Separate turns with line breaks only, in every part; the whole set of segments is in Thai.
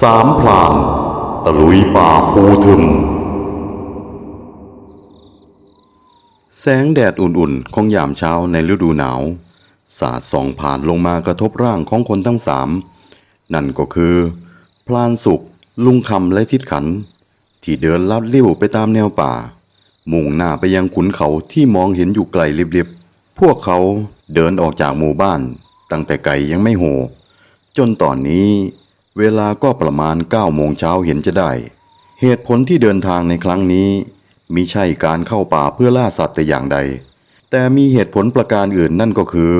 สามพลานตะลุยป่าภูทึม แสงแดดอุ่นๆ ของยามเช้าในฤดูหนาว สาดส่องผ่านลงมากระทบร่างของคนทั้งสาม นั่นก็คือ พลานสุข ลุงคำและทิดขัน ที่เดินลัดเลี้ยวไปตามแนวป่า มุ่งหน้าไปยังขุนเขาที่มองเห็นอยู่ไกลลิบๆ พวกเขาเดินออกจากหมู่บ้าน ตั้งแต่ไก่ยังไม่โห จนตอนนี้ เวลาก็ประมาณ9โมงเช้าเห็นจะได้ เหตุผลที่เดินทางในครั้งนี้มิใช่การเข้าป่าเพื่อล่าสัตว์แต่อย่างใด แต่มีเหตุผลประการอื่นนั่นก็คือ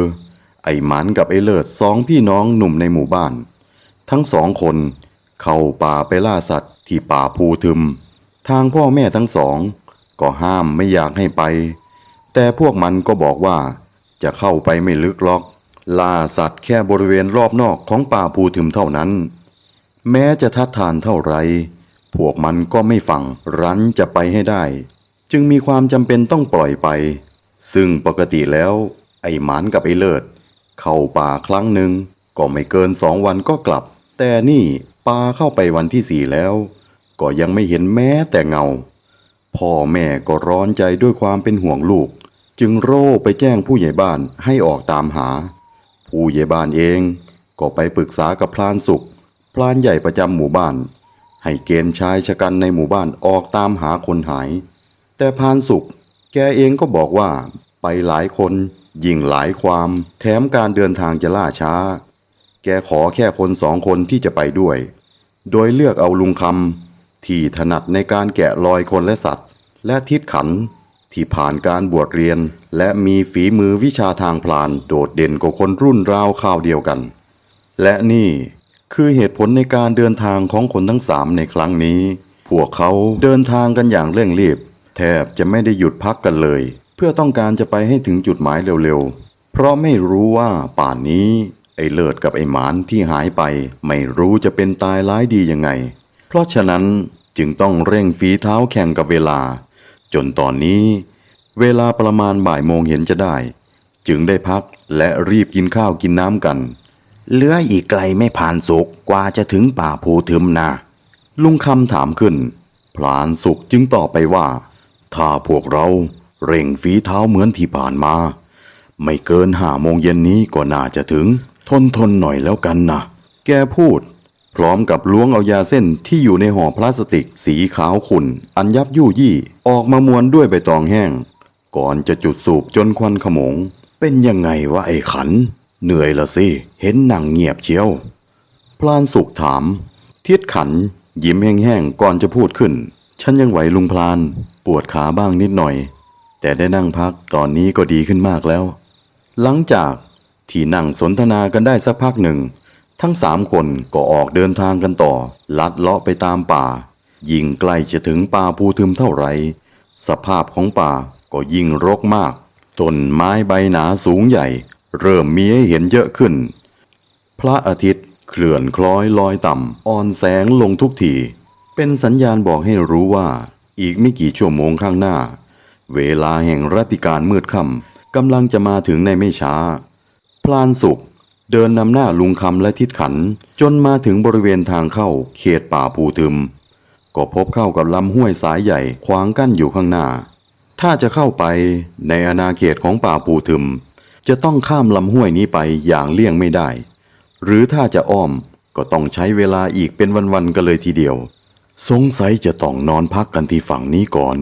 ไอ้หมันกับไอ้เลิศสองพี่น้องหนุ่มในหมู่บ้าน ทั้งสองคน เข้าป่าไปล่าสัตว์ที่ป่าภูทึม ทางพ่อแม่ทั้งสอง ก็ห้ามไม่อยากให้ไป แต่พวกมันก็บอกว่า จะเข้าไปไม่ลึกหรอก ล่าสัตว์แค่บริเวณรอบนอกของป่าภูทึมเท่านั้น แม้จะทัดทานเท่าไร พวกมันก็ไม่ฟังรั้นจะไปให้ได้ จึงมีความจำเป็นต้องปล่อยไป ซึ่งปกติแล้ว ไอ้หมานกับไอ้เลิศ เข้าป่าครั้งหนึ่งก็ไม่เกินสองวันก็กลับ แต่นี่ปาเข้าไปวันที่สี่แล้ว ก็ยังไม่เห็นแม้แต่เงา พ่อแม่ก็ร้อนใจด้วยความเป็นห่วงลูก จึงโร่ไปแจ้งผู้ใหญ่บ้านให้ออกตามหา ผู้ใหญ่บ้านเองก็ไปปรึกษากับพลานสุข พลานใหญ่ประจำหมู่บ้าน ให้เกณฑ์ชายชะกันในหมู่บ้านออกตามหาคนหาย แต่พานสุข แกเองก็บอกว่า ไปหลายคน ยิ่งหลายความ แถมการเดินทางจะล่าช้า แกขอแค่คนสองคนที่จะไปด้วย โดยเลือกเอาลุงคำที่ถนัดในการแกะรอยคนและสัตว์ และทิดขันที่ผ่านการบวชเรียน และมีฝีมือวิชาทางพลานโดดเด่นกว่าคนรุ่นราวข่าวเดียวกัน และนี่ คือเหตุผลในการเดินทางของคนทั้งสามในครั้งนี้ พวกเขาเดินทางกันอย่างเร่งรีบ แทบจะไม่ได้หยุดพักกันเลย เพื่อต้องการจะไปให้ถึงจุดหมายเร็วๆ เพราะไม่รู้ว่าป่านนี้ ไอ้เลิศกับไอ้หมานที่หายไป ไม่รู้จะเป็นตายร้ายดียังไง เพราะฉะนั้นจึงต้องเร่งฝีเท้าแข่งกับเวลา จนตอนนี้ เวลาประมาณบ่ายโมงเห็นจะได้ จึงได้พักและรีบกินข้าวกินน้ำกัน
เหลืออีกไกลไม่ผ่านสุกกว่าจะถึงป่าภูทึมนะ
ลุงคำถามขึ้น พลานสุขจึงตอบไปว่า ถ้าพวกเราเร่งฝีเท้าเหมือนที่ผ่านมา ไม่เกินห้าโมงเย็นนี้ก็น่าจะถึง ทนทนหน่อยแล้วกันนะแกพูด พร้อมกับล้วงเอายาเส้นที่อยู่ในห่อพลาสติกสีขาวขุ่น อันยับยู่ยี่ ออกมามวนด้วยใบตองแห้ง ก่อนจะจุดสูบจนควันขมง เป็นยังไงวะไอ้ขัน เหนื่อยละสิ เห็นนั่งเงียบเชียว พลานสุขถาม เทียดขัน ยิ้มแห้งๆก่อนจะพูดขึ้น ฉันยังไหวลุงพลาน ปวดขาบ้างนิดหน่อย แต่ได้นั่งพักตอนนี้ก็ดีขึ้นมากแล้ว หลังจากที่นั่งสนทนากันได้สักพักหนึ่ง ทั้งสามคนก็ออกเดินทางกันต่อ ลัดเลาะไปตามป่า ยิ่งใกล้จะถึงป่าภูทึมเท่าไหร่สภาพของป่าก็ยิ่งรกมากต้นไม้ใบหนาสูงใหญ่ เริ่มมีให้เห็นเยอะขึ้น พระอาทิตย์เคลื่อนคล้อยลอยต่ำอ่อนแสงลงทุกที เป็นสัญญาณบอกให้รู้ว่า อีกไม่กี่ชั่วโมงข้างหน้า เวลาแห่งรัติการมืดค่ำกำลังจะมาถึงในไม่ช้า พลานสุขเดินนำหน้าลุงคำและทิดขัน จนมาถึงบริเวณทางเข้าเขตป่าภูทึม ก็พบเข้ากับลำห้วยสายใหญ่ขวางกั้นอยู่ข้างหน้า ถ้าจะเข้าไปในอาณาเขตของป่าภูทึม จะต้องข้ามลำห้วยนี้ไปอย่างเลี่ยงไม่ได้ หรือถ้าจะอ้อมก็ต้องใช้เวลาอีกเป็นวันๆกันเลยทีเดียว สงสัยจะต้องนอนพักกันที่ฝั่งนี้ก่อน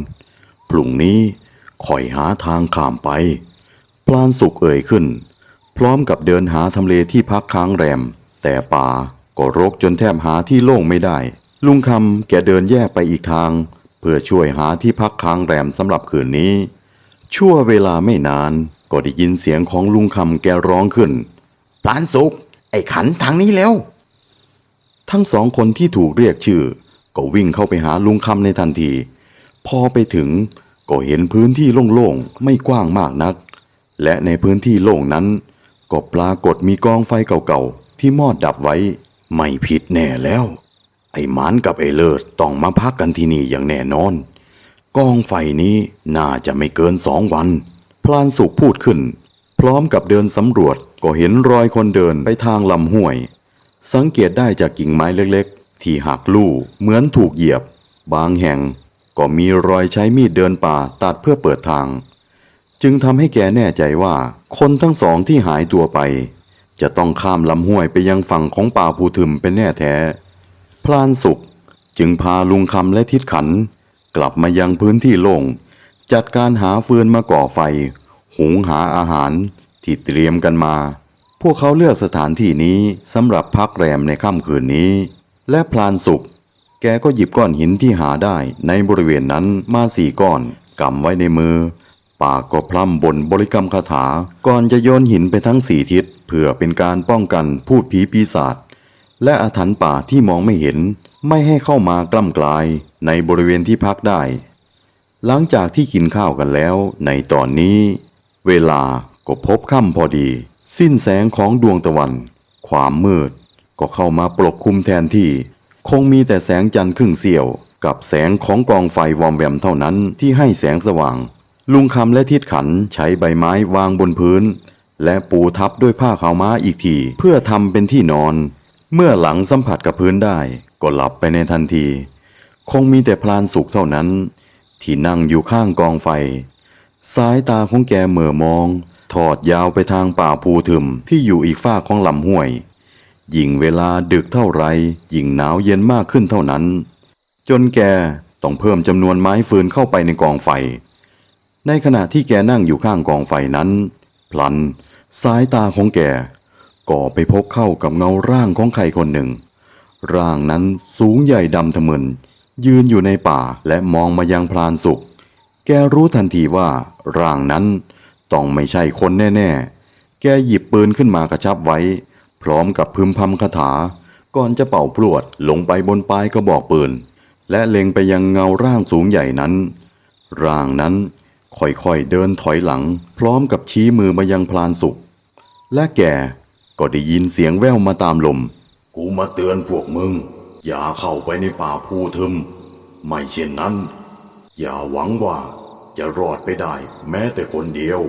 พรุ่งนี้คอยหาทางข้ามไป พลานสุกเอ่ยขึ้น พร้อมกับเดินหาทำเลที่พักค้างแรม แต่ป่าก็รกจนแทบหาที่โล่งไม่ได้ ลุงคำแกเดินแยกไปอีกทาง เพื่อช่วยหาที่พักค้างแรมสำหรับคืนนี้ ชั่วเวลาไม่นาน ก็ได้ยินเสียงของลุงคำแกร้องขึ้น
พลานสุก ไอ้ขันทางนี้แล้ว
ทั้งสองคนที่ถูกเรียกชื่อ ก็วิ่งเข้าไปหาลุงคำในทันที พอไปถึงก็เห็นพื้นที่โล่งๆ ไม่กว้างมากนัก และในพื้นที่โล่งนั้น ก็ปรากฏมีกองไฟเก่าๆ ที่มอดดับไว้ ไม่ผิดแน่แล้ว ไอ้หมานกับไอ้เลิศต้องมาพักกันที่นี่อย่างแน่นอน กองไฟนี้น่าจะไม่เกินสองวัน พลานสุขพูดขึ้น พร้อมกับเดินสำรวจก็เห็นรอยคนเดินไปทางลำห้วย สังเกตได้จากกิ่งไม้เล็กๆ ที่หักลู่เหมือนถูกเหยียบ บางแห่งก็มีรอยใช้มีดเดินป่าตัดเพื่อเปิดทาง จึงทำให้แกแน่ใจว่าคนทั้งสองที่หายตัวไป จะต้องข้ามลำห้วยไปยังฝั่งของป่าภูทึมเป็นแน่แท้ พลานสุขจึงพาลุงคำและทิดขัน กลับมายังพื้นที่โล่ง จัดการหาฟืนมาก่อไฟ หุงหาอาหารที่เตรียมกันมา พวกเขาเลือกสถานที่นี้สำหรับพักแรมในค่ำคืนนี้ และพลานสุขแกก็หยิบก้อนหินที่หาได้ในบริเวณนั้นมาสี่ก้อนกำไว้ในมือ ปากก็พร่ำบนบริกรรมคาถา ก่อนจะโยนหินไปทั้งสี่ทิศเพื่อเป็นการป้องกันพูดผีปีศาจและอาถรรพ์ป่าที่มองไม่เห็น ไม่ให้เข้ามากล้ำกลายในบริเวณที่พักได้ หลังจากที่กินข้าวกันแล้ว ในตอนนี้ เวลาก็พบค่ำพอดี สิ้นแสงของดวงตะวัน ความมืด ก็เข้ามาปกคลุมแทนที่ คงมีแต่แสงจันทร์ครึ่งเสี้ยว กับแสงของกองไฟวอมแวมเท่านั้นที่ให้แสงสว่าง ลุงคำและทิดขันใช้ใบไม้วางบนพื้น และปูทับด้วยผ้าขาวม้าอีกที เพื่อทำเป็นที่นอน เมื่อหลังสัมผัสกับพื้นได้ ก็หลับไปในทันที คงมีแต่พลานสุขเท่านั้น ที่นั่งอยู่ข้างกองไฟ สายตาของแกเหม่อมอง ทอดยาวไปทางป่าภูทึมที่อยู่อีกฝากของลำห้วย ยิ่งเวลาดึกเท่าไรยิ่งหนาวเย็นมากขึ้นเท่านั้น จนแกต้องเพิ่มจำนวนไม้ฟืนเข้าไปในกองไฟ ในขณะที่แกนั่งอยู่ข้างกองไฟนั้น พลัน สายตาของแกก็ไปพบเข้ากับเงาร่างของใครคนหนึ่ง ร่างนั้นสูงใหญ่ดำทะมึน ยืนอยู่ในป่าและมองมายังพลานสุข แกรู้ทันทีว่าร่างนั้นต้องไม่ใช่คนแน่ ๆ แกหยิบปืนขึ้นมากระชับไว้ พร้อมกับพึมพำคาถา ก่อนจะเป่าพลวดลงไปบนปลายกระบอกปืน และเล็งไปยังเงาร่างสูงใหญ่นั้น ร่างนั้นค่อยๆเดินถอยหลัง พร้อมกับชี้มือมายังพลานสุข และแกก็ได้ยินเสียงแว่วมาตามลม กูมาเตือนพวกมึง อย่าเข้าไปในป่าภูทึม ไม่เช่นนั้น อย่าหวังว่าจะรอดไปได้แม้แต่คนเดียว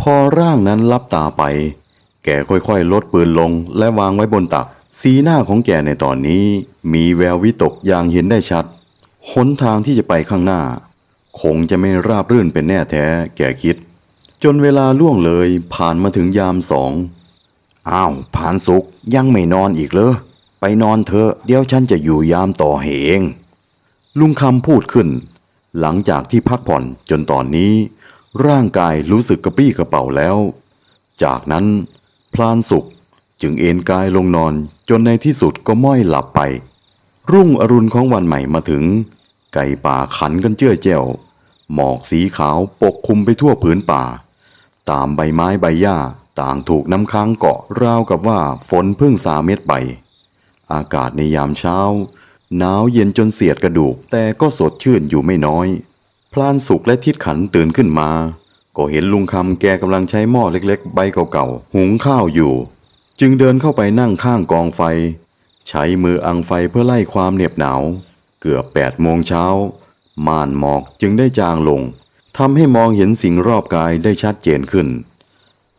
พอร่างนั้นลับตาไป แกค่อยๆ ลดปืนลงและวางไว้บนตัก สีหน้าของแกในตอนนี้ มีแวววิตกอย่างเห็นได้ชัดหนทางที่จะไปข้างหน้า คงจะไม่ราบรื่นเป็นแน่แท้ แกคิด จนเวลาล่วงเลยผ่านมาถึงยามสอง
อ้าวผานสุกยังไม่นอนอีกเหรอไปนอนเถอะเดี๋ยวฉันจะอยู่ยามต่อให้เอง
ลุงคำพูดขึ้น หลังจากที่พักผ่อนจนตอนนี้ ร่างกายรู้สึกกระปี้กระเป๋าแล้ว จากนั้น พลานสุขจึงเอนกายลงนอนจนในที่สุดก็ม้อยหลับไป รุ่งอรุณของวันใหม่มาถึง ไก่ป่าขันกันเจื้อแจ้วหมอกสีขาวปกคลุมไปทั่วผืนป่า ตามใบไม้ใบหญ้า ต่างถูกน้ำค้างเกาะราวกับว่าฝนเพิ่งสาเม็ดไป อากาศในยามเช้า หนาวเย็นจนเสียดกระดูกแต่ก็สดชื่นอยู่ไม่น้อย พลานสุขและทิดขันตื่นขึ้นมา ก็เห็นลุงคำแกกำลังใช้หม้อเล็กๆ ใบเก่าๆ หุงข้าวอยู่ จึงเดินเข้าไปนั่งข้างกองไฟ ใช้มืออังไฟเพื่อไล่ความเหน็บหนาว เกือบแปดโมงเช้าม่านหมอกจึงได้จางลงทำให้มองเห็นสิ่งรอบกายได้ชัดเจนขึ้น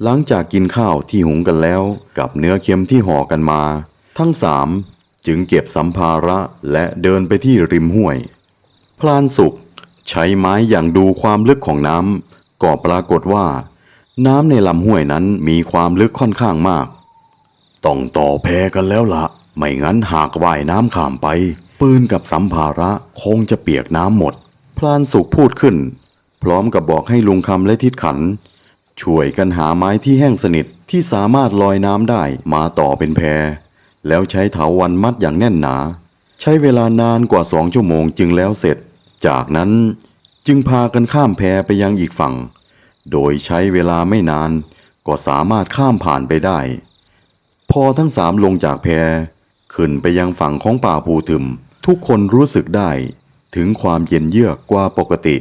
หลังจากกินข้าวที่หุงกันแล้วกับเนื้อเค็มที่ห่อกันมา ทั้งสามจึงเก็บสัมภาระและเดินไปที่ริมห้วย พลานสุขใช้ไม้อย่างดูความลึกของน้ำก็ปรากฏว่า น้ำในลำห้วยนั้นมีความลึกค่อนข้างมาก ต้องต่อแพกันแล้วละไม่งั้นหากว่ายน้ำข้ามไป ปืนกับสัมภาระคงจะเปียกน้ำหมด พลานสุขพูดขึ้น พร้อมกับบอกให้ลุงคำและทิดขัน ช่วยกันหาไม้ที่แห้งสนิทที่สามารถลอยน้ำได้มาต่อเป็นแพแล้วใช้เถาวันมัดอย่างแน่นหนา ใช้เวลานานกว่าสองชั่วโมงจึงแล้วเสร็จ จากนั้นจึงพากันข้ามแพไปยังอีกฝั่ง โดยใช้เวลาไม่นานก็สามารถข้ามผ่านไปได้ พอทั้งสามลงจากแพขึ้นไปยังฝั่งของป่าภูทึม ทุกคนรู้สึกได้ ถึงความเย็นเยือกกว่าปกติ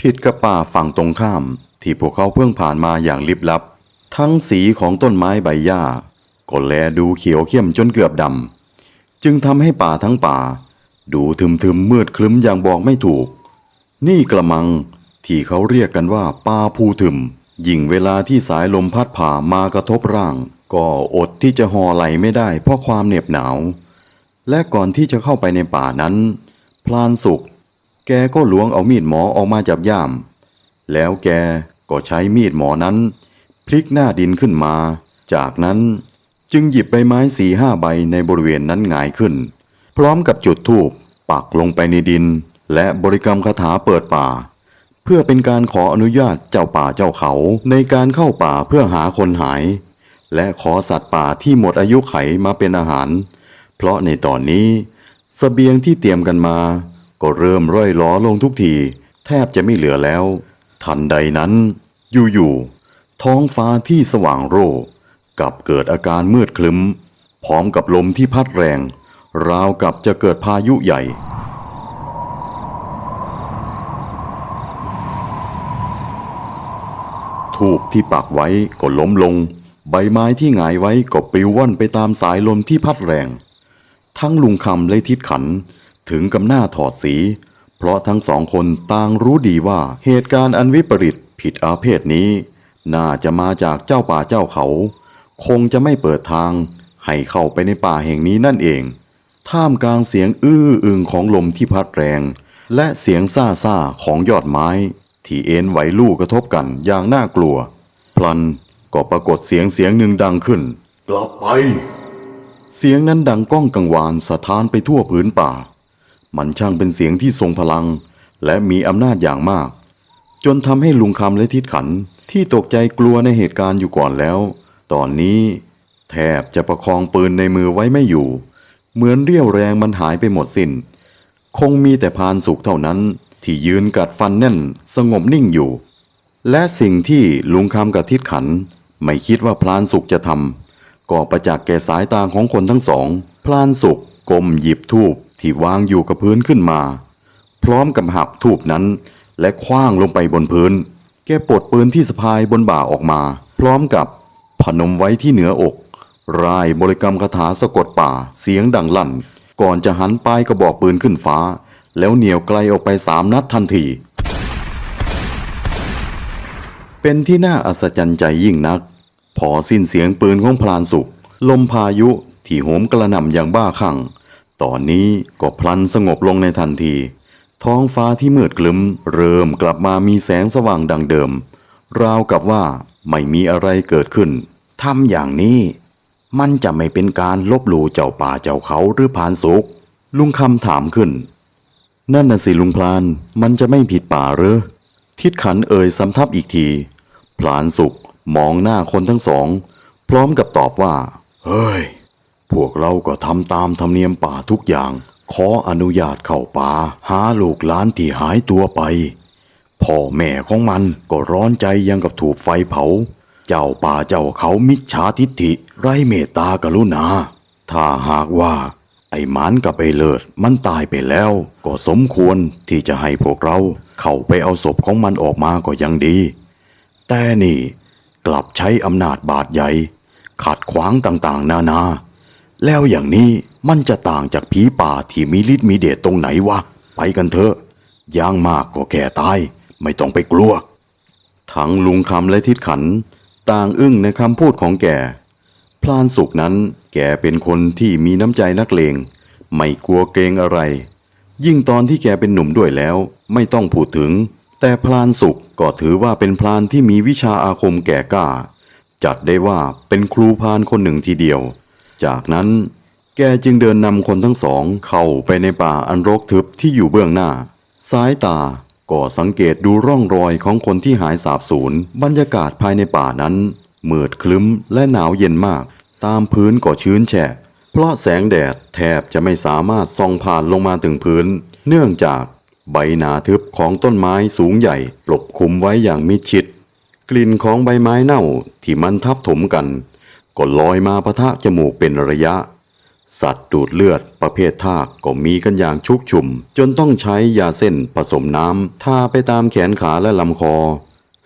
ผิดกับป่าฝั่งตรงข้าม ที่พวกเขาเพิ่งผ่านมาอย่างลิบลับ ทั้งสีของต้นไม้ใบหญ้าก็แลดูเขียวเข้มจนเกือบดำจึงทำให้ป่าทั้งป่า ดูทึมๆมมืดคลึ้มอย่างบอกไม่ถูก นี่กระมังที่เขาเรียกกันว่าป่าภูทึมยิ่งเวลาที่สายลมพัดผ่ามากระทบร่าง ก็อดที่จะห่อไหลไม่ได้เพราะความเหน็บหนาว และก่อนที่จะเข้าไปในป่านั้น พลานสุกแกก็ล้วงเอามีดหมอออกมาจับย่าม แล้วแก ก็ใช้มีดหมอนั้น พลิกหน้าดินขึ้นมา จากนั้นจึงหยิบใบไม้สี่ห้าใบในบริเวณนั้นหงายขึ้น พร้อมกับจุดธูปปักลงไปในดิน และบริกรรมคาถาเปิดป่า เพื่อเป็นการขออนุญาตเจ้าป่าเจ้าเขาในการเข้าป่าเพื่อหาคนหาย และขอสัตว์ป่าที่หมดอายุไขมาเป็นอาหาร เพราะในตอนนี้สเสบียงที่เตรียมกันมา ก็เริ่มร่อยล้อลงทุกที แทบจะไม่เหลือแล้ว ทันใดนั้น อยู่ๆท้องฟ้าที่สว่างโร่กับเกิดอาการมืดคลึ้ม พร้อมกับลมที่พัดแรง ราวกับจะเกิดพายุใหญ่ ทูบที่ปักไว้ก็ล้มลง ใบไม้ที่หงายไว้ก็ปลิวว่อนไปตามสายลมที่พัดแรง ทั้งลุงคำและทิดขันถึงกับหน้าถอดสี เพราะทั้งสองคนต่างรู้ดีว่าเหตุการณ์อันวิปริต ผิดอาเพศนี้ น่าจะมาจากเจ้าป่าเจ้าเขา คงจะไม่เปิดทาง ให้เข้าไปในป่าแห่งนี้นั่นเอง ท่ามกลางเสียงอื้ออึงของลมที่พัดแรง และเสียงซ่าซ่าของยอดไม้ ที่เอ็นไหวลู่กระทบกันอย่างน่ากลัว พลันก็ปรากฏเสียงเสียงหนึ่งดังขึ้น
กลับไป
เสียงนั้นดังก้องกังวานสะท้านไปทั่วผืนป่า มันช่างเป็นเสียงที่ทรงพลัง และมีอำนาจอย่างมาก จนทำให้ลุงคำและทิดขันที่ตกใจกลัวในเหตุการณ์อยู่ก่อนแล้ว ตอนนี้แทบจะประคองปืนในมือไว้ไม่อยู่ เหมือนเรี่ยวแรงมันหายไปหมดสิน้น คงมีแต่พานสุขเท่านั้นที่ยืนกัดฟันแน่นสงบนิ่งอยู่ และสิ่งที่ลุงคำกับทิดขัน ไม่คิดว่าพลานสุขจะทำก็ประจักษ์แก่สายตาของคนทั้งสอง พลานสุขก้มหยิบทูบที่วางอยู่กับพื้นขึ้นมา พร้อมกับหักทูบนั้น และคว้างลงไปบนพื้น แกปลดปืนที่สะพายบนบ่าออกมา พร้อมกับพนมไว้ที่เหนืออกร่ายบริกรรมคาถาสะกดป่าเสียงดังลั่น ก่อนจะหันปลายกระบอกปืนขึ้นฟ้า แล้วเหนี่ยวไกลออกไปสามนัดทันที เป็นที่น่าอัศจรรย์ใจยิ่งนัก พอสิ้นเสียงปืนของพลานสุข ลมพายุที่โหมกระหน่ำอย่างบ้าคลั่ง ตอนนี้ก็พลันสงบลงในทันที ท้องฟ้าที่มืดคลึ้ม เริ่มกลับมามีแสงสว่างดังเดิม ราวกับว่าไม่มีอะไรเกิดขึ้น
ทำอย่างนี้ มันจะไม่เป็นการลบหลู่เจ้าป่าเจ้าเขาหรือผานสุก
ลุงคำถามขึ้น นั่นน่ะสิลุงพลานมันจะไม่ผิดป่าหรือทิดขันเอ่ยสำทับอีกทีพลานสุขมองหน้าคนทั้งสอง พร้อมกับตอบว่า
เฮ้ย พวกเราก็ทำตามธรรมเนียมป่าทุกอย่าง ขออนุญาตเข้าป่าหาลูกหลานที่หายตัวไป พ่อแม่ของมันก็ร้อนใจยังกับถูกไฟเผา เจ้าป่าเจ้าเขามิจฉาทิฐิไร้เมตตากรุณา ถ้าหากว่า ไอ้หมันกับไอ้เลิศมันตายไปแล้ว ก็สมควรที่จะให้พวกเรา เข้าไปเอาศพของมันออกมาก็ยังดี แต่นี่กลับใช้อำนาจบาดใหญ่ขัดขวางต่างๆ นานา แล้วอย่างนี้ มันจะต่างจากผีป่าที่มีฤทธิ์มีเดชตรงไหนวะ ไปกันเถอะย่างมากก็แก่ตาย ไม่ต้องไปกลัว
ทั้งลุงคำและทิดขัน ต่างอึ้งในคำพูดของแกพลานสุกนั้นแกเป็นคนที่มีน้ำใจนักเลง ไม่กลัวเกรงอะไร ยิ่งตอนที่แกเป็นหนุ่มด้วยแล้ว ไม่ต้องพูดถึง แต่พลานสุกก็ถือว่าเป็นพลานที่มีวิชาอาคมแก่กล้า จัดได้ว่าเป็นครูพรานคนหนึ่งทีเดียว จากนั้น แกจึงเดินนำคนทั้งสองเข้าไปในป่าอันรกทึบที่อยู่เบื้องหน้า สายตาก็สังเกตดูร่องรอยของคนที่หายสาบสูญบรรยากาศภายในป่านั้นมืดคลึ้มและหนาวเย็นมาก ตามพื้นก็ชื้นแฉะ เพราะแสงแดดแทบจะไม่สามารถส่องผ่านลงมาถึงพื้น เนื่องจากใบหนาทึบของต้นไม้สูงใหญ่ปกคลุมไว้อย่างมิดชิด กลิ่นของใบไม้เน่าที่มันทับถมกันก็ลอยมาปะทะจมูกเป็นระยะ สัตว์ดูดเลือดประเภททากก็มีกันอย่างชุกชุม จนต้องใช้ยาเส้นผสมน้ำทาไปตามแขนขาและลำคอ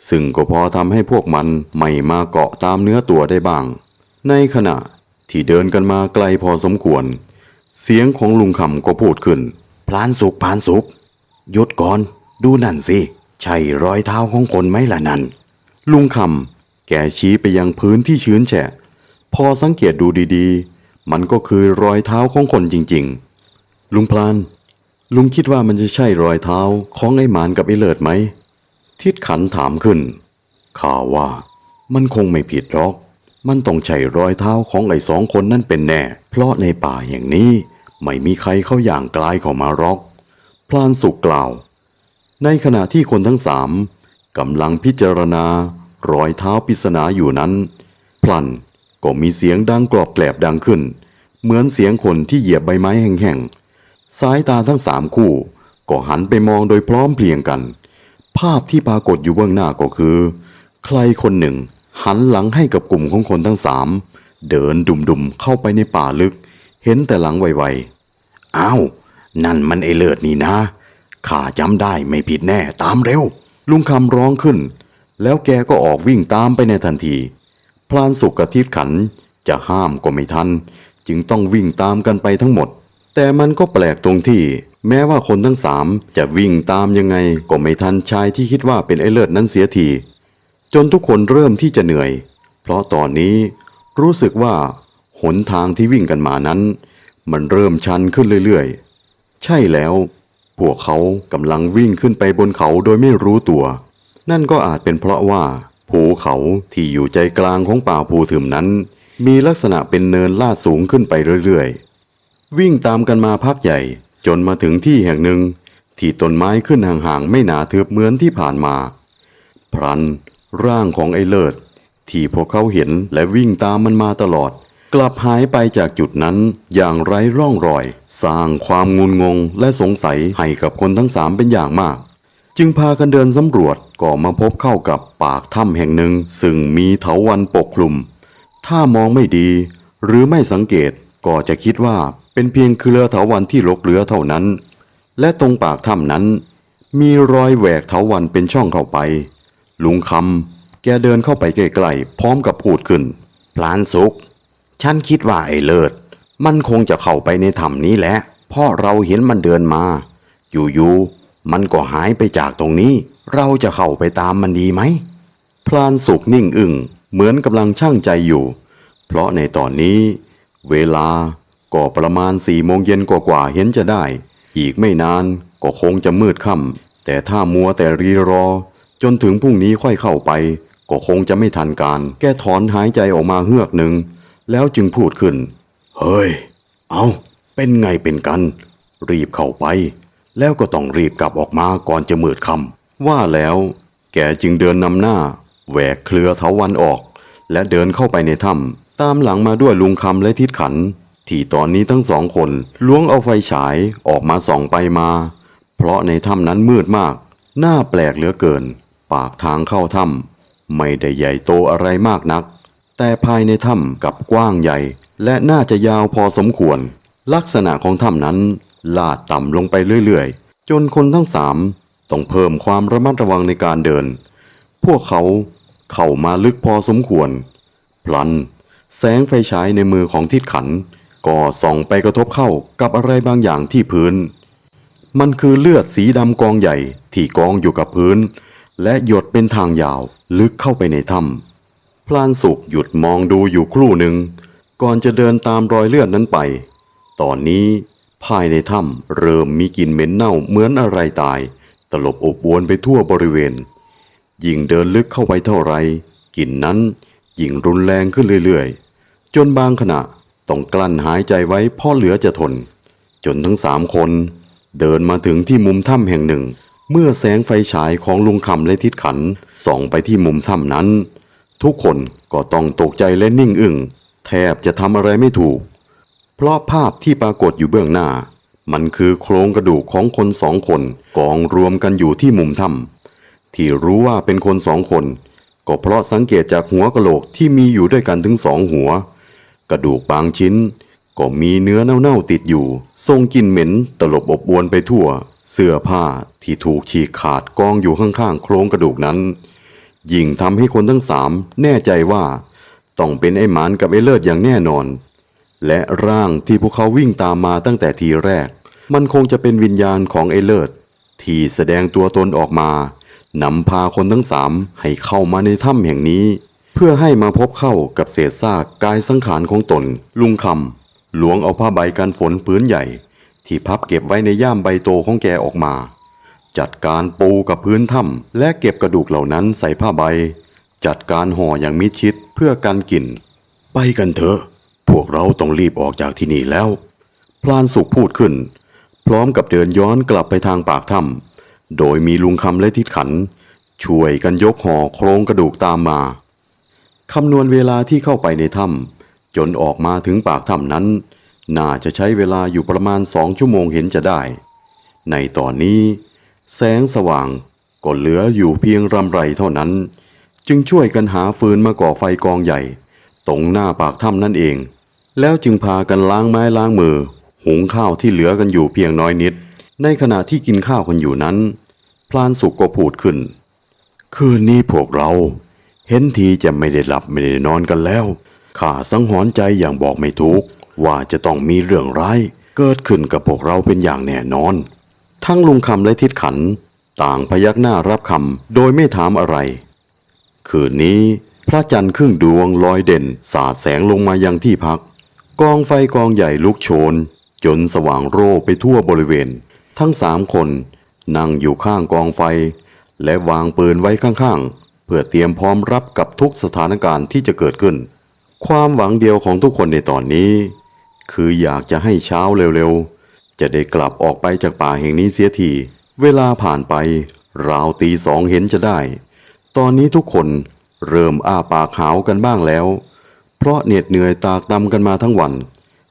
ซึ่งก็พอทำให้พวกมันไม่มาเกาะตามเนื้อตัวได้บ้าง ในขณะที่เดินกันมาไกลพอสมควร เสียงของลุงคำก็พูดขึ้น
พลานสุกพลานสุกหยุดก่อนดูนั่นสิใช่รอยเท้าของคนไหมล่ะนั่น
ลุงคำแกชี้ไปยังพื้นที่ชื้นแฉะ พอสังเกตดูดีๆ มันก็คือรอยเท้าของคนจริง ๆ ลุงพลาน ลุงคิดว่ามันจะใช่รอยเท้าของไอ้หมานกับไอ้เลิศไหม ทิดขันถามขึ้นข้าว่า มันคงไม่ผิดหรอก มันต้องใช่รอยเท้าของไอ้สองคนนั่นเป็นแน่ เพราะในป่าอย่างนี้ไม่มีใครเข้าอย่างกลายเข้ามารอก พลานสุกกล่าว ในขณะที่คนทั้งสามกำลังพิจารณารอยเท้าปริศนาอยู่นั้น พลัน ก็มีเสียงดังกรอบแกรบดังขึ้น เหมือนเสียงคนที่เหยียบใบไม้แห้งๆ สายตาทั้งสามคู่ ก็หันไปมองโดยพร้อมเพรียงกัน ภาพที่ปรากฏอยู่เบื้องหน้าก็คือ ใครคนหนึ่งหันหลังให้กับกลุ่มของคนทั้งสามเดินดุมๆเข้าไปในป่าลึก เห็นแต่หลังไวๆอ้าวนั่นมันไอเลิศนี่นะข้าจำได้ไม่ผิดแน่ตามเร็ว ลุงคำร้องขึ้น แล้วแกก็ออกวิ่งตามไปในทันที พลานสุกกับทิดขันจะห้ามก็ไม่ทัน จึงต้องวิ่งตามกันไปทั้งหมด แต่มันก็แปลกตรงที่ แม้ว่าคนทั้งสามจะวิ่งตามยังไงก็ไม่ทันชายที่คิดว่าเป็นไอเลิศนั้นเสียที จนทุกคนเริ่มที่จะเหนื่อย เพราะตอนนี้รู้สึกว่าหนทางที่วิ่งกันมานั้น มันเริ่มชันขึ้นเรื่อยๆ ใช่แล้ว พวกเขากำลังวิ่งขึ้นไปบนเขาโดยไม่รู้ตัว นั่นก็อาจเป็นเพราะว่า ภูเขาที่อยู่ใจกลางของป่าภูถึมนั้น มีลักษณะเป็นเนินลาดสูงขึ้นไปเรื่อยๆ วิ่งตามกันมาพักใหญ่จนมาถึงที่แห่งหนึ่ง ที่ต้นไม้ขึ้นห่างๆไม่หนาเทือบเหมือนที่ผ่านมา พรัน ร่างของไอ้เลิศ ที่พวกเขาเห็นและวิ่งตามมันมาตลอด กลับหายไปจากจุดนั้นอย่างไร้ร่องรอย สร้างความงุนงงและสงสัยให้กับคนทั้งสามเป็นอย่างมาก จึงพากันเดินสำรวจก็มาพบเข้ากับปากถ้ำแห่งหนึ่ง ซึ่งมีเถาวันปกคลุม ถ้ามองไม่ดี หรือไม่สังเกตก็จะคิดว่าเป็นเพียงเครือเถาวันที่ลกเหลือเท่านั้น และตรงปากถ้ำนั้น มีรอยแหวกเถาวันเป็นช่องเข้าไป ลุงคำแกเดินเข้าไปใกล้ๆพร้อมกับพูดขึ้นพลานสุกฉันคิดว่าไอ้เลิศ มันคงจะเข้าไปในถ้ำนี้แหละเพราะเราเห็นมันเดินมา อยู่ๆ มันก็หายไปจากตรงนี้ เราจะเข้าไปตามมันดีไหม พลานสุกนิ่งอึ้งเหมือนกำลังช่างใจอยู่ เพราะในตอนนี้ เวลาก็ประมาณสี่โมงเย็นกว่าๆเห็นจะได้ อีกไม่นานก็คงจะมืดค่ำแต่ถ้ามัวแต่รีรอ จนถึงพรุ่งนี้ค่อยเข้าไป ก็คงจะไม่ทันการ แกถอนหายใจออกมาเฮือกหนึ่งแล้วจึงพูดขึ้น เฮ้ย เอาเป็นไงเป็นกัน รีบเข้าไป แล้วก็ต้องรีบกลับออกมาก่อนจะมืดค่ำว่าแล้ว แกจึงเดินนำหน้าแหวกเครือเถาวันออก และเดินเข้าไปในถ้ำตามหลังมาด้วยลุงคำและทิดขัน ที่ตอนนี้ทั้งสองคนล้วงเอาไฟฉายออกมาส่องไปมา เพราะในถ้ำนั้นมืดมาก หน่าแปลกเหลือเกิน ปากทางเข้าถ้ำไม่ได้ใหญ่โตอะไรมากนัก แต่ภายในถ้ำกับกว้างใหญ่ และน่าจะยาวพอสมควร ลักษณะของถ้ำนั้น ลาดต่ำลงไปเรื่อยๆ จนคนทั้งสามต้องเพิ่มความระมัดระวังในการเดิน พวกเขาเข้ามาลึกพอสมควร พลัน แสงไฟฉายในมือของทิดขัน ก็ส่องไปกระทบเข้ากับอะไรบางอย่างที่พื้น มันคือเลือดสีดำกองใหญ่ที่กองอยู่กับพื้น และหยดเป็นทางยาวลึกเข้าไปในถ้ำพลานสุกหยุดมองดูอยู่ครู่หนึ่ง ก่อนจะเดินตามรอยเลือดนั้นไป ตอนนี้ ภายในถ้ำเริ่มมีกลิ่นเหม็นเน่าเหมือนอะไรตาย ตลบอบอวนไปทั่วบริเวณ ยิ่งเดินลึกเข้าไปเท่าไรกลิ่นนั้นยิ่งรุนแรงขึ้นเรื่อยๆ จนบางขณะต้องกลั้นหายใจไว้เพ่อเหลือจะทน จนทั้งสามคน เดินมาถึงที่มุมถ้ำแห่งหนึ่ง เมื่อแสงไฟฉายของลุงคำและทิดขันส่องไปที่มุมถ้ำนั้น ทุกคนก็ต้องตกใจและนิ่งอึ้งแทบจะทำอะไรไม่ถูก เพราะภาพที่ปรากฏอยู่เบื้องหน้า มันคือโครงกระดูกของคนสองคนกองรวมกันอยู่ที่มุมถ้ำที่รู้ว่าเป็นคนสองคน ก็เพราะสังเกตจากหัวกะโหลกที่มีอยู่ด้วยกันถึงสองหัว กระดูกบางชิ้น ก็มีเนื้อเน่าๆติดอยู่ทรงกลิ่นเหม็นตลบอบอวนไปทั่ว เสื้อผ้าที่ถูกฉีกขาดกองอยู่ข้างๆโครงกระดูกนั้นยิ่งทำให้คนทั้งสามแน่ใจว่า ต้องเป็นไอ้หมานกับไอ้เลิศอย่างแน่นอน และร่างที่พวกเขาวิ่งตามมาตั้งแต่ทีแรก มันคงจะเป็นวิญญาณของไอเลิศที่แสดงตัวตนออกมานำพาคนทั้งสามให้เข้ามาในถ้ำแห่งนี้ เพื่อให้มาพบเข้ากับเศษซากกายสังขารของตน ลุงคำหลวงเอาผ้าใบกันฝนพื้นใหญ่ ที่พับเก็บไว้ในย่ามใบโตของแกออกมา จัดการปูกับพื้นถ้ำและเก็บกระดูกเหล่านั้นใส่ผ้าใบ จัดการห่ออย่างมิดชิดเพื่อกันกลิ่น
ไปกันเถอะ พวกเราต้องรีบออกจากที่นี่แล้ว
พลานสุขพูดขึ้น พร้อมกับเดินย้อนกลับไปทางปากถ้ำโดยมีลุงคำและทิดขัน ช่วยกันยกห่อโครงกระดูกตามมาคำนวณเวลาที่เข้าไปในถ้ำจนออกมาถึงปากถ้ำนั้น น่าจะใช้เวลาอยู่ประมาณสองชั่วโมงเห็นจะได้ ในตอนนี้ แสงสว่างก็เหลืออยู่เพียงรำไรเท่านั้น จึงช่วยกันหาฟืนมาก่อไฟกองใหญ่ ตรงหน้าปากถ้ำนั่นเอง แล้วจึงพากันล้างไม้ล้างมือ หุงข้าวที่เหลือกันอยู่เพียงน้อยนิด ในขณะที่กินข้าวกันอยู่นั้น พลานสุกก็พูดขึ้น
คืนนี้พวกเรา เห็นทีจะไม่ได้หลับไม่ได้นอนกันแล้ว ข้าสังหรณ์ใจอย่างบอกไม่ถูก ว่าจะต้องมีเรื่องร้ายเกิดขึ้นกับพวกเราเป็นอย่างแน่นอน
ทั้งลุงคำและทิดขัน ต่างพยักหน้ารับคำโดยไม่ถามอะไร คืนนี้พระจันทร์ครึ่งดวงลอยเด่น สาดแสงลงมายังที่พัก กองไฟกองใหญ่ลุกโชน จนสว่างโร่ไปทั่วบริเวณ ทั้งสามคน นั่งอยู่ข้างกองไฟ และวางปืนไว้ข้างๆ เพื่อเตรียมพร้อมรับกับทุกสถานการณ์ที่จะเกิดขึ้น ความหวังเดียวของทุกคนในตอนนี้ คืออยากจะให้เช้าเร็วๆ จะได้กลับออกไปจากป่าแห่งนี้เสียที เวลาผ่านไป ราวตีสองเห็นจะได้ ตอนนี้ทุกคนเริ่มอ้าปากหาวกันบ้างแล้ว เพราะเหน็ดเหนื่อยตากตำกันมาทั้งวัน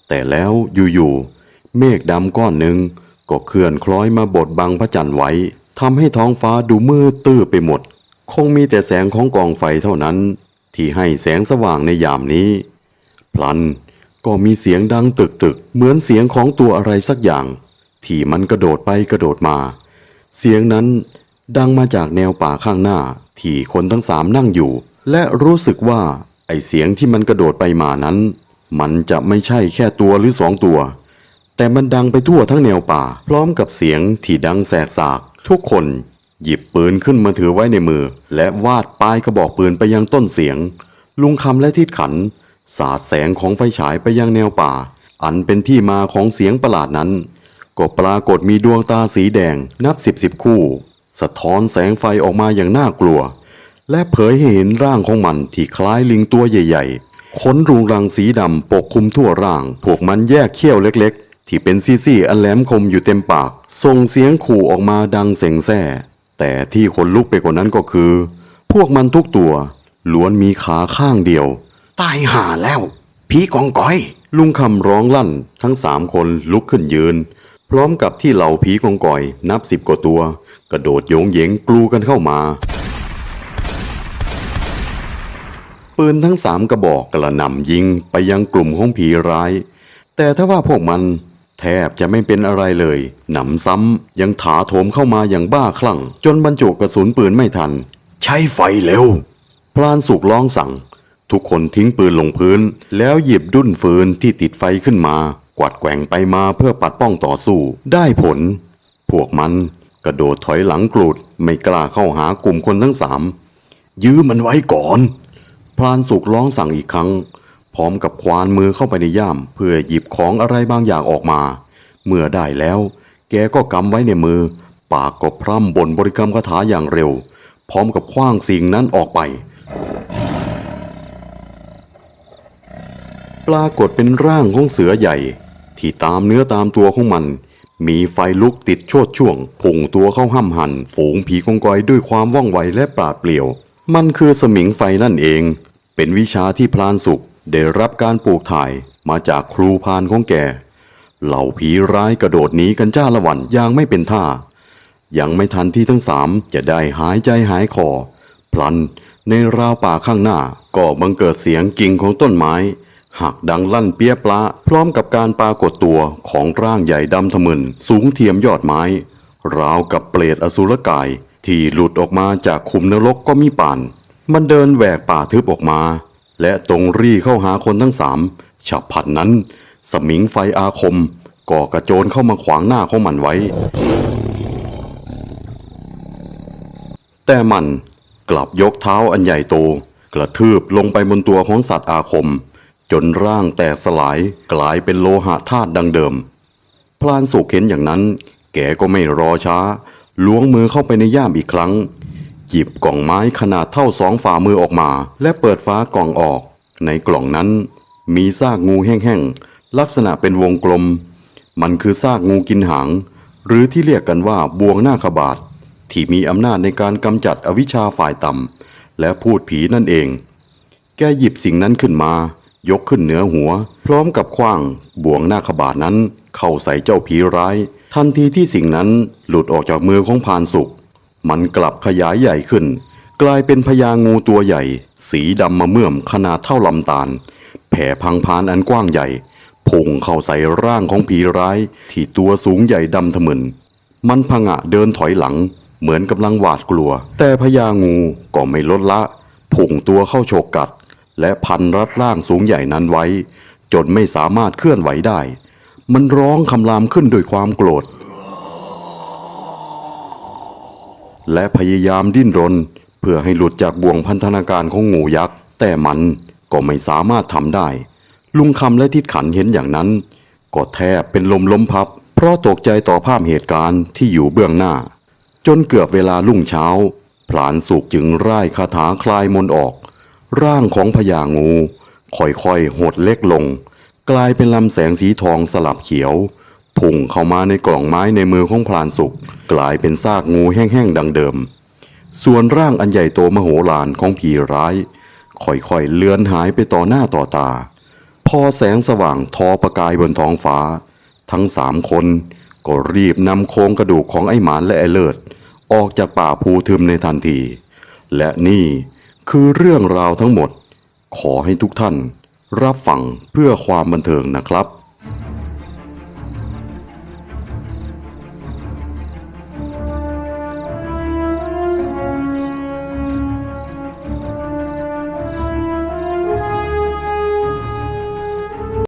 แต่แล้วอยู่ๆเมฆดำก้อนหนึ่งก็เคลื่อนคล้อยมาบดบังพระจันทร์ไว้ทำให้ท้องฟ้าดูมืดตื้อไปหมด คงมีแต่แสงของกองไฟเท่านั้น ที่ให้แสงสว่างในยามนี้ พลันก็มีเสียงดังตึกตึกๆเหมือนเสียงของตัวอะไรสักอย่าง ที่มันกระโดดไปกระโดดมา เสียงนั้นดังมาจากแนวป่าข้างหน้าที่คนทั้งสามนั่งอยู่ และรู้สึกว่า ไอเสียงที่มันกระโดดไปมานั้น มันจะไม่ใช่แค่ตัวหรือสองตัว แต่มันดังไปทั่วทั้งแนวป่า พร้อมกับเสียงที่ดังแสกสาก ทุกคนหยิบปืนขึ้นมาถือไว้ในมือ และวาดปลายกระบอกปืนไปยังต้นเสียง ลุงคำและทิดขัน สาดแสงของไฟฉายไปยังแนวป่า อันเป็นที่มาของเสียงประหลาดนั้น ก็ปรากฏมีดวงตาสีแดงนับสิบสิบคู่ สะท้อนแสงไฟออกมาอย่างน่ากลัว และเผยให้เห็นร่างของมันที่คล้ายลิงตัวใหญ่ ๆ ขนรุงรังสีดำปกคลุมทั่วร่าง พวกมันแยกเขี้ยวเล็กๆ ที่เป็นซี่ๆอันแหลมคมอยู่เต็มปาก ส่งเสียงขู่ออกมาดังเสงแซ่แต่ที่ขนลุกไปกว่านั้นก็คือ พวกมันทุกตัว ล้วนมีขาข้างเดียว
ตายห่าแล้วผีกองก้อย
ลุงคำร้องลั่น ทั้งสามคนลุกขึ้นยืน พร้อมกับที่เหล่าผีกองกอย นับสิบกว่าตัว กระโดดโยงเยงกลูกันเข้ามา ปืนทั้งสามกระบอกกระหน่ำยิงไปยังกลุ่มของผีร้าย แต่ถ้าว่าพวกมันแทบจะไม่เป็นอะไรเลย หนำซ้ำยังถาโถมเข้ามาอย่างบ้าคลั่ง จนบรรจุกระสุนปืนไม่ทัน
ใช้ไฟเร็ว
พลานสุกร้องสั่ง ทุกคนทิ้งปืนลงพื้น แล้วหยิบดุ้นฟืนที่ติดไฟขึ้นมา กวัดแกว่งไปมาเพื่อปัดป้องต่อสู้ ได้ผล พวกมันกระโดดถอยหลังกรูดไม่กล้าเข้าหากลุ่มคนทั้งสาม
ยื้อมันไว้ก่อน
พลานสุกร้องสั่งอีกครั้ง พร้อมกับควานมือเข้าไปในย่าม เพื่อหยิบของอะไรบางอย่างออกมา เมื่อได้แล้ว แกก็กำไว้ในมือ ปากก็พร่ำบ่นบริกรรมคาถาอย่างเร็ว พร้อมกับคว้างสิ่งนั้นออกไป ปรากฏเป็นร่างของเสือใหญ่ ที่ตามเนื้อตามตัวของมัน มีไฟลุกติดโชดช่วงพุ่งตัวเข้าห้ำหัน ฝูงผีกองกอยด้วยความว่องไวและปราดเปลี่ยว มันคือสมิงไฟนั่นเอง เป็นวิชาที่พลานสุขได้รับการปลูกถ่ายมาจากครูพานของแก เหล่าผีร้ายกระโดดหนีกันจ้าละวันอย่างไม่เป็นท่า ยังไม่ทันที่ทั้งสามจะได้หายใจหายคอ พลันในราวป่าข้างหน้าก็บังเกิดเสียงกิ่งของต้นไม้ หักดังลั่นเปี้ยปลาพร้อมกับการปรากฏตัวของร่างใหญ่ดำทะมึนสูงเทียมยอดไม้ ราวกับเปรตอสุรกาย ที่หลุดออกมาจากขุมนรกก็มีป่าน มันเดินแหวกป่าทึบออกมา และตรงรีเข้าหาคนทั้งสามฉับพลันนั้น สมิงไฟอาคมก่อกระโจนเข้ามาขวางหน้าของมันไว้ แต่มันกลับยกเท้าอันใหญ่โต กระทืบลงไปบนตัวของสัตว์อาคม จนร่างแตกสลายกลายเป็นโลหะธาตุดังเดิม พลานสุกเห็นอย่างนั้น แกก็ไม่รอช้า ล้วงมือเข้าไปในย่ามอีกครั้ง หยิบกล่องไม้ขนาดเท่าสองฝ่ามือออกมา และเปิดฟ้ากล่องออก ในกล่องนั้น มีซากงูแห้งๆ ลักษณะเป็นวงกลม มันคือซากงูกินหาง หรือที่เรียกกันว่าบวงหน้าขบาทที่มีอำนาจในการกำจัดอวิชชาฝ่ายต่ำและพูดผีนั่นเอง แกหยิบสิ่งนั้นขึ้นมา ยกขึ้นเหนือหัว พร้อมกับคว้างบ่วงหน้าขบาทนั้นเข้าใส่เจ้าผีร้าย ทันทีที่สิ่งนั้นหลุดออกจากมือของพานสุก มันกลับขยายใหญ่ขึ้น กลายเป็นพญางูตัวใหญ่ สีดำมาเมื่อมขนาดเท่าลำตาล แผ่พังพานอันกว้างใหญ่พุ่งเข้าใส่ร่างของผีร้าย ที่ตัวสูงใหญ่ดำทะมึน มันพังะเดินถอยหลัง เหมือนกำลังหวาดกลัว แต่พญางูก็ไม่ลดละพุ่งตัวเข้าโฉกกัด และพันรัดร่างสูงใหญ่นั้นไว้ จนไม่สามารถเคลื่อนไหวได้ มันร้องคำรามขึ้นด้วยความโกรธ และพยายามดิ้นรน เพื่อให้หลุดจากบ่วงพันธนาการของงูยักษ์ แต่มันก็ไม่สามารถทำได้ ลุงคำและทิดขันเห็นอย่างนั้น ก็แทบเป็นลมล้มพับ เพราะตกใจต่อภาพเหตุการณ์ที่อยู่เบื้องหน้า จนเกือบเวลารุ่งเช้าพลานสุกจึงร่ายคาถาคลายมนต์ออก ร่างของพญางูค่อยๆหดเล็กลง กลายเป็นลำแสงสีทองสลับเขียวพุ่งเข้ามาในกล่องไม้ในมือของพลานสุกกลายเป็นซากงูแห้งๆดังเดิม ส่วนร่างอันใหญ่โตมโหฬารของผีร้าย ค่อยๆเลือนหายไปต่อหน้าต่อตา พอแสงสว่างทอประกายบนท้องฟ้า ทั้งสามคนก็รีบนำโครงกระดูกของไอ้หมานและไอ้เลิศออกจากป่าภูทึมในทันที และนี่คือเรื่องราวทั้งหมด ขอให้ทุกท่าน รับฟังเพื่อความบันเทิงนะครับ